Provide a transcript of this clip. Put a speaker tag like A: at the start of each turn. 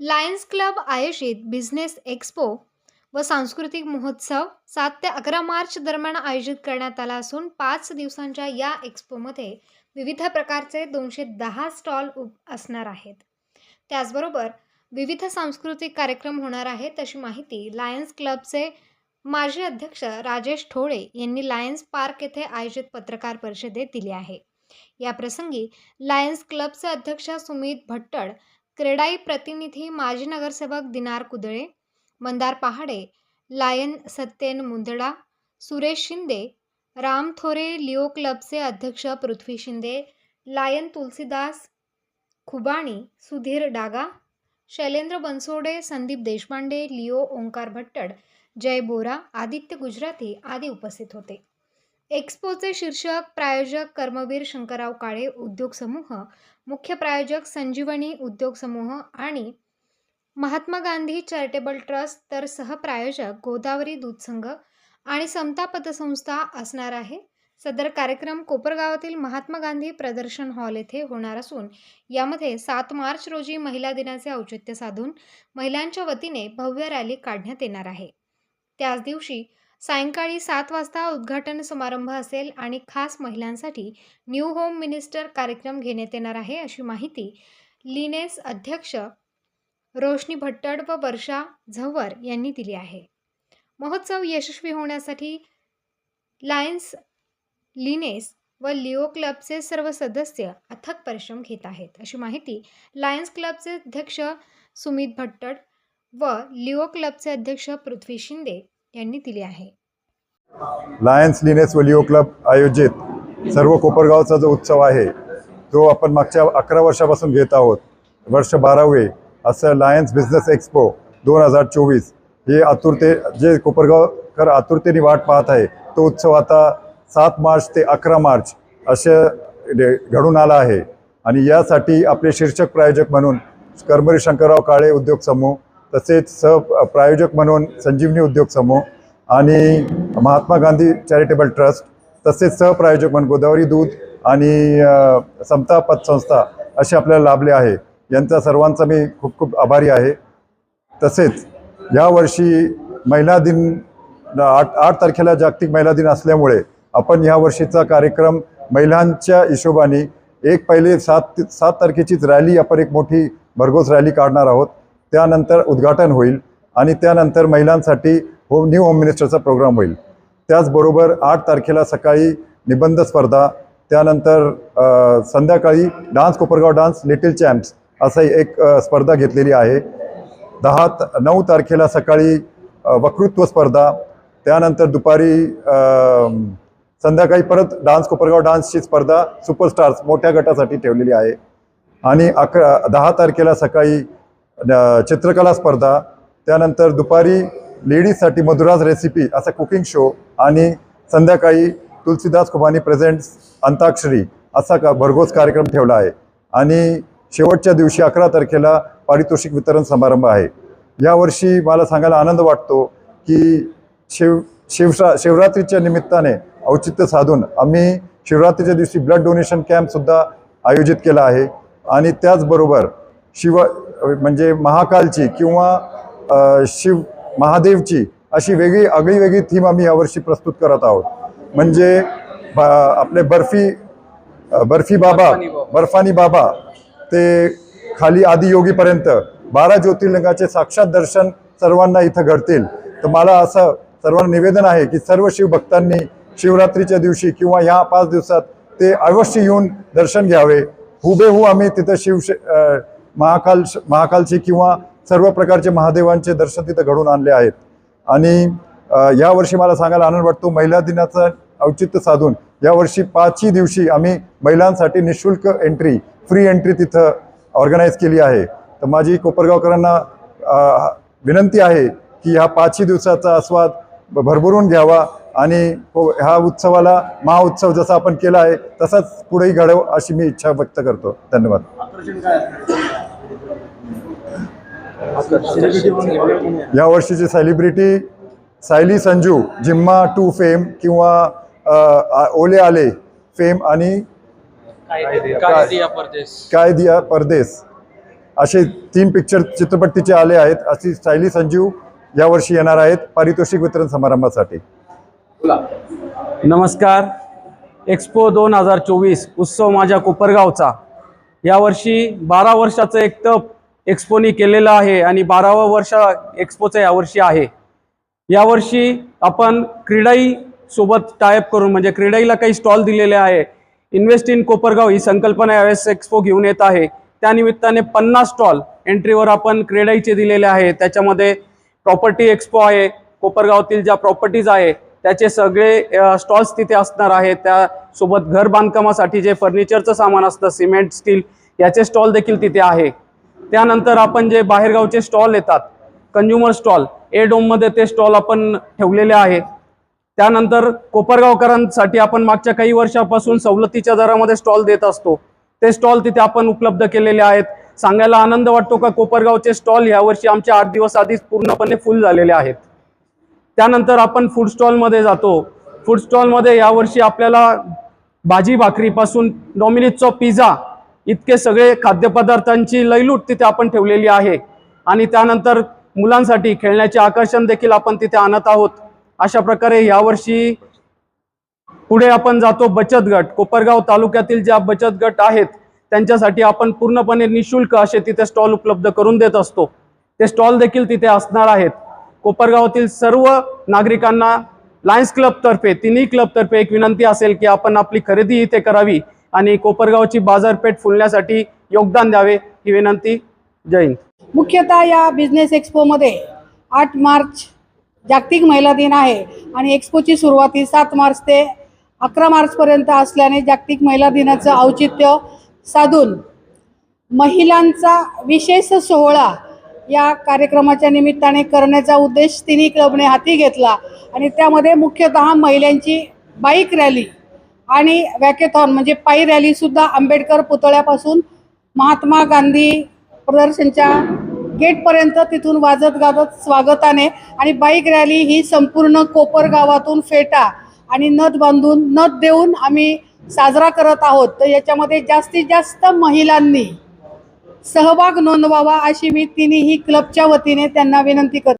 A: Lions club आयोजित business expo व सांस्कृतिक महोत्सव सात ते अकरा मार्च दरम्यान आयोजित करण्यात आला असून पाच दिवसांच्या या एक्स्पोमध्ये विविध प्रकारचे दोनशे दहा स्टॉल उप असणार आहेत. त्याचबरोबर विविध सांस्कृतिक कार्यक्रम होणार आहेत अशी माहिती लायन्स क्लबचे माजी अध्यक्ष राजेश ठोळे यांनी लायन्स पार्क येथे आयोजित पत्रकार परिषदेत दिली आहे. या प्रसंगी लायन्स क्लबचे अध्यक्ष सुमित भट्टड क्रेडाई प्रतिनिधी माजी नगरसेवक दिनार कुदळे मंदार पहाडे लायन सत्येन मुंदडा सुरेश शिंदे राम थोरे लिओ क्लबचे अध्यक्ष पृथ्वी शिंदे लायन तुलसीदास खुबाणी सुधीर डागा शैलेंद्र बनसोडे संदीप देशपांडे लिओ ओंकार भट्टड जय बोरा आदित्य गुजराती आदी उपस्थित होते. एक्स्पोचे शीर्षक प्रायोजक कर्मवीर शंकरराव काळे उद्योग समूह. मुख्य प्रायोजक संजीवनी उद्योग समूह आणि महात्मा गांधी चॅरिटेबल ट्रस्ट. तर सहप्रायोजक गोदावरी दूध संघ आणि समता पतसंस्था असणार आहे. सदर कार्यक्रम कोपरगावातील महात्मा गांधी प्रदर्शन हॉल येथे होणार असून यामध्ये सात मार्च रोजी महिला दिनाचे औचित्य साधून महिलांच्या वतीने भव्य रॅली काढण्यात येणार आहे. त्याच दिवशी सायंकाळी सात वाजता उद्घाटन समारंभ असेल आणि खास महिलांसाठी न्यू होम मिनिस्टर कार्यक्रम घेण्यात येणार आहे अशी माहिती लिनेस अध्यक्ष रोशनी भट्टड व वर्षा झव्वर यांनी दिली आहे. महोत्सव यशस्वी होण्यासाठी लायन्स लिनेस व लिओ क्लबचे सर्व सदस्य अथक परिश्रम घेत आहेत अशी माहिती लायन्स क्लबचे अध्यक्ष सुमित भट्टड व लिओ क्लबचे अध्यक्ष पृथ्वी शिंदे यांनी दिली आहे.
B: लायन्स लिनेस वलिओ क्लब आयोजित सर्व कोपरगावचा जो उत्सव आहे तो आपण मागच्या अकरा वर्षापासून घेत आहोत. वर्ष बारावे असं लायन्स बिझनेस एक्स्पो दोन हजार चोवीस हे आतुरते जे कोपरगावकर आतुरतेने वाट पाहत आहे तो उत्सव आता सात मार्च ते अकरा मार्च असे घडून आला आहे. आणि यासाठी आपले शीर्षक प्रायोजक म्हणून कर्मरी शंकरराव काळे उद्योग समूह तसेच सह प्रायोजक म्हणून संजीवनी उद्योग समूह आणि महात्मा गांधी चॅरिटेबल ट्रस्ट तसेच सहप्रायोजक म्हणून गोदावरी दूध आणि समता पतसंस्था असे आपल्याला लाभले आहे. यांचा सर्वांचा मी खूप खूप आभारी आहे. तसेच यावर्षी महिला दिन आठ आठ तारखेला जागतिक महिला दिन असल्यामुळे आपण यावर्षीचा कार्यक्रम महिलांच्या हिशोबाने एक पहिले सात सात तारखेचीच रॅली आपण एक मोठी भरघोस रॅली काढणार आहोत. त्यानंतर उद्घाटन होईल आणि त्यानंतर महिलांसाठी होम न्यू होम मिनिस्टरचा प्रोग्राम होईल. त्याचबरोबर आठ तारखेला सकाळी निबंध स्पर्धा त्यानंतर संध्याकाळी dance Kopargaon dance little champs असा एक स्पर्धा घेतलेली आहे. दहा त नऊ तारखेला सकाळी वक्तृत्व स्पर्धा त्यानंतर दुपारी संध्याकाळी परत डान्स कोपरगाव डान्सची स्पर्धा सुपरस्टार्स मोठ्या गटासाठी ठेवलेली आहे. आणि अकरा दहा तारखेला सकाळी चित्रकला स्पर्धा त्यानंतर दुपारी लेडीजसाठी मधुराज रेसिपी असा कुकिंग शो आणि संध्याकाळी तुलसीदास खुबानी प्रेझेंट्स अंताक्षरी असा का भरघोस कार्यक्रम ठेवला आहे. आणि शेवटच्या दिवशी अकरा तारखेला पारितोषिक वितरण समारंभ आहे. यावर्षी मला सांगायला आनंद वाटतो की शिव शिवशा शिवरात्रीच्या निमित्ताने औचित्य साधून आम्ही शिवरात्रीच्या दिवशी ब्लड डोनेशन कॅम्पसुद्धा आयोजित केला आहे. आणि त्याचबरोबर शिव म्हणजे महाकालची किंवा शिव महादेवची अशी वेगळी आगळी वेगळी थीम आम्ही यावर्षी प्रस्तुत करत आहोत. म्हणजे ब- आपले बर्फी बर्फी बाबा बर्फानी बाबा. ते खाली आदियोगीपर्यंत बारा ज्योतिर्लिंगाचे साक्षात दर्शन सर्वांना इथं घडतील. तर मला असं सर्वांना निवेदन आहे की सर्व शिवभक्तांनी शिवरात्रीच्या दिवशी किंवा ह्या पाच दिवसात ते अवश्य येऊन दर्शन घ्यावे. हुबेहू आम्ही तिथं शिव महाकाल महाकालचे किंवा सर्व प्रकारचे महादेवांचे दर्शन तिथं घडून आणले आहेत. आणि यावर्षी मला सांगायला आनंद वाटतो महिला दिनाचं औचित्य साधून यावर्षी पाचही दिवशी आम्ही महिलांसाठी निशुल्क एंट्री फ्री एंट्री तिथं ऑर्गनाईज केली आहे. तर माझी कोपरगावकरांना विनंती आहे की ह्या पाचही दिवसाचा आस्वाद भरभरून घ्यावा आणि ह्या उत्सवाला महाउत्सव जसा आपण केला आहे तसाच पुढेही घडव अशी मी इच्छा व्यक्त करतो. धन्यवाद. या वर्षीची सेलिब्रिटी सायली संजू जिम्मा टू फेम किंवा ओले आले फेम आणि
C: काय दिया परदेश
B: काय दिया परदेस. असे तीन पिक्चर चित्रपट तिचे आले आहेत. अशी सायली संजीव यावर्षी येणार आहेत पारितोषिक वितरण समारंभासाठी.
C: नमस्कार. एक्सपो दोन हजार चोवीस उत्सव माझ्या कोपरगावचा. यावर्षी बारा वर्षाचं एक तप एक्सपोनी केलेलं आहे आणि बारावं वर्ष एक्सपोचं यावर्षी आहे. यावर्षी आपण क्रीडाई सोबत टायअप करून म्हणजे क्रीडाईला काही स्टॉल दिलेले आहे. इन्व्हेस्ट इन कोपरगाव ही संकल्पना यावेळेस एक्सपो घेऊन येत आहे. त्यानिमित्ताने पन्नास स्टॉल एंट्रीवर आपण क्रीडाईचे दिलेले आहे. त्याच्यामध्ये प्रॉपर्टी एक्सपो आहे. कोपरगावातील ज्या प्रॉपर्टीज आहे त्याचे सगळे स्टॉल्स तिथे असणार आहेत. त्यासोबत घर बांधकामासाठी जे फर्निचरचं सामान असतं सिमेंट स्टील याचे स्टॉल देखील तिथे आहे. त्यानंतर आपण जे बाहेरगावचे स्टॉल येतात कंझ्युमर स्टॉल ए डोममध्ये ते स्टॉल आपण ठेवलेले आहे. त्यानंतर कोपरगावकरांसाठी आपण मागच्या काही वर्षापासून सवलतीच्या दरामध्ये स्टॉल देत असतो. ते स्टॉल तिथे आपण उपलब्ध केलेले आहेत. सांगायला आनंद वाटतो का कोपरगावचे स्टॉल यावर्षी आमचे आठ दिवस आधीच पूर्णपणे फुल झालेले आहेत. त्यानंतर आपण फूड स्टॉलमध्ये जातो. फूड स्टॉलमध्ये यावर्षी आपल्याला भाजी भाकरीपासून डॉमिनिजचा पिझ्झा इतके सगळे खाद्यपदार्थांची लयलूट तिथे आपण ठेवलेली आहे. आणि त्यानंतर मुलांसाठी खेळण्याचे आकर्षण देखील आपण तिथे आणत आहोत. अशा प्रकारे यावर्षी पुढे आपण जातो बचत गट. कोपरगाव तालुक्यातील ज्या बचत गट आहेत त्यांच्यासाठी आपण पूर्णपणे निशुल्क असे तिथे स्टॉल उपलब्ध करून देत असतो. ते स्टॉल देखील तिथे असणार आहेत. कोपरगावातील सर्व नागरिकांना लायन्स क्लबतर्फे तिन्ही क्लबतर्फे एक विनंती असेल की आपण आपली खरेदी इथे करावी आणि कोपरगावची बाजारपेठ फुलण्यासाठी योगदान द्यावे ही विनंती. जय हिंद.
D: मुख्यतः या बिझनेस एक्सपोमध्ये आठ मार्च जागतिक महिला दिन आहे आणि एक्सपोची सुरुवात ही सात मार्च ते अकरा मार्चपर्यंत असल्याने जागतिक महिला दिनाचं औचित्य साधून महिलांचा विशेष सोहळा या कार्यक्रमाच्या निमित्ताने करण्याचा उद्देश तिन्ही क्लबने हाती घेतला. आणि त्यामध्ये मुख्यतः महिलांची बाईक रॅली आणि वॅकेथॉन म्हणजे पायी रॅलीसुद्धा आंबेडकर पुतळ्यापासून महात्मा गांधी प्रदर्शनच्या गेटपर्यंत तिथून वाजत गाजत स्वागताने आणि बाईक रॅली ही संपूर्ण कोपर गावातून फेटा आणि नथ बांधून नथ देऊन आम्ही साजरा करत आहोत. तर याच्यामध्ये जास्तीत जास्त महिलांनी सहभाग नोंदवावा अशी मी तिन्ही क्लबच्या वतीने त्यांना विनंती करते.